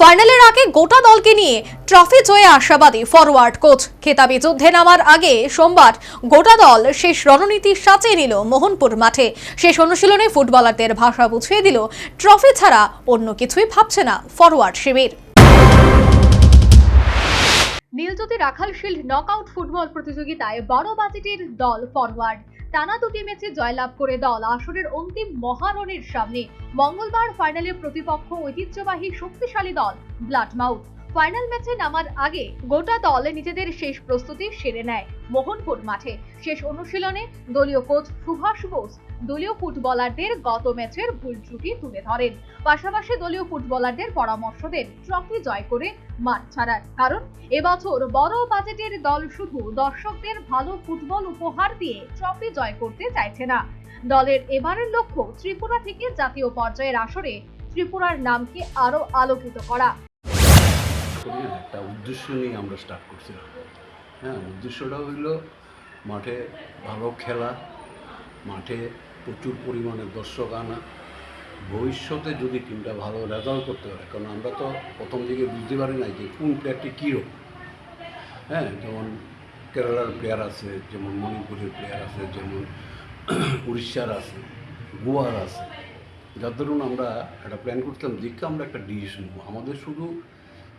ফাইনালের আগে গোটা দলকে নিয়ে ট্রফি জয়ে আশাবাদী ফরওয়ার্ড কোচ খেতাবি যুদ্ধে নামার আগে সোমবার গোটা দল শেষ রণনীতি সাঁচিয়ে নিল মোহনপুর মাঠে। শেষ অনুশীলনে ফুটবলারদের ভাষা বুঝিয়ে দিল, ট্রফি ছাড়া অন্য কিছুই ভাবছে না ফরওয়ার্ড শিবির। Niljyoti Rakhal shield knockout football প্রতিযোগিতায় বড় বাজেটের দল ফরওয়ার্ড টানা দুটি ম্যাচে জয়লাভ করে দল। আসরের অন্তিম মহারণের সামনে মঙ্গলবার ফাইনালে প্রতিপক্ষ ঐতিহ্যবাহী শক্তিশালী দল ব্লাড মাউথ ফাইনাল ম্যাচে নামার আগে গোটা দল নিজেদের শেষ প্রস্তুতি সেরে নেয় মোহনপুর মাঠে। শেষ অনুশীলনে দলীয় কোচ সুভাষ বোস দলীয় ফুটবলারদের গত ম্যাচের ভুল ত্রুটি তুলে ধরেন। পাশাপাশি দলীয় ফুটবলারদের পরামর্শ দেন ট্রফি জয় করে মাঠ ছাড়ার। কারণ এবছর বড় বাজেটের দল শুধু দর্শকদের ভালো ফুটবল উপহার দিয়ে ট্রফি জয় করতে চাইছে না। দলের এবারের লক্ষ্য ত্রিপুরা থেকে জাতীয় পর্যায়ের আসরে ত্রিপুরার নামকে আরও আলোকিত করা। করি একটা উদ্দেশ্য নিয়ে আমরা স্টার্ট করছিলাম। হ্যাঁ উদ্দেশ্যটা হইল মাঠে ভালো খেলা, মাঠে প্রচুর পরিমাণে দর্শক আনা। ভবিষ্যতে যদি টিমটা ভালো রেজাল্ট করতে পারে, কারণ আমরা তো প্রথম দিকে বুঝতে পারি না যে কোন প্লেয়ারটি কীরকম। হ্যাঁ যেমন কেরালার প্লেয়ার আছে, যেমন মণিপুরের প্লেয়ার আছে, যেমন উড়িষ্যার আছে, গোয়ার আছে। যার ধরুন আমরা একটা প্ল্যান করতাম দেখে আমরা একটা ডিসিশন নেব। আমাদের শুধু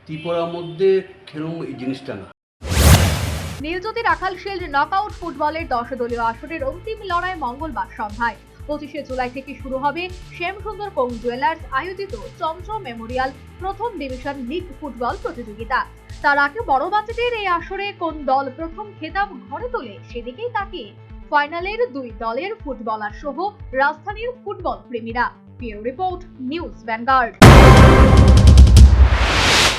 ত্রিপুরার মধ্যে খেলুম এই জিনিসটা না। নীলজ্যোতি রাখাল শিল্ড নকআউট ফুটবলের দশ দলীয় আসরের অন্তিম লড়াই মঙ্গলবার সন্ধ্যায়। পঁচিশে জুলাই থেকে শুরু হবে শ্যামসুন্দর কোং জুয়েলার্স আয়োজিত চমচম মেমোরিয়াল প্রথম ডিভিশন লিগ ফুটবল প্রতিযোগিতা। তার আগে বড় বাজেটের এই আসরে কোন দল প্রথম খেতাব ঘরে তোলে সেদিকেই তাকিয়ে। ফাইনালের দুই দলের ফুটবলার সহ রাজধানীর football প্রেমীরা। Bureau report, news Vanguard.